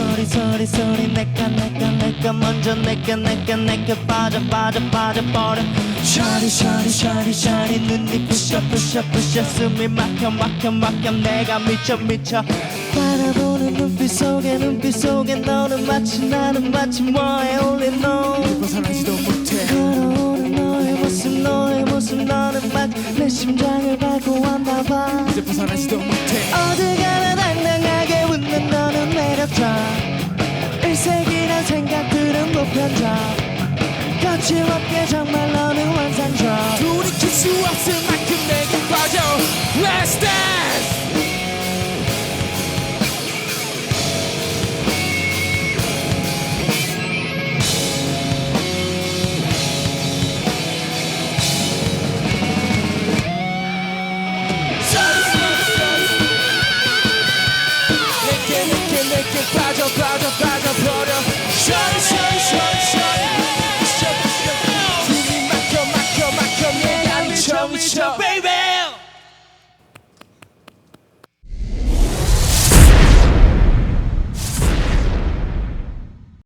소리 소리 소리 내가 내가 내가 먼저 내가 내가 내가 빠져 빠져 빠져 버려. 샤리 샤리 샤리 샤리 눈이 부셔 부셔 부셔 숨이 막혀 막혀 막혀 내가 미쳐 미쳐. 바라보는 눈빛 속에 눈빛 속에 너는 마치 나는 마치 뭐에 벗어나지도 못해. 걸어오는 너의 모습 너의 모습 너는 마치 내 심장을 밟고 왔나 봐. 이제 벗어나지도 못해. 어디 편적. 거침없게 정말 너는 환상적. 돌이킬 수 없을 만큼 내게 빠져. Let's dance reach up.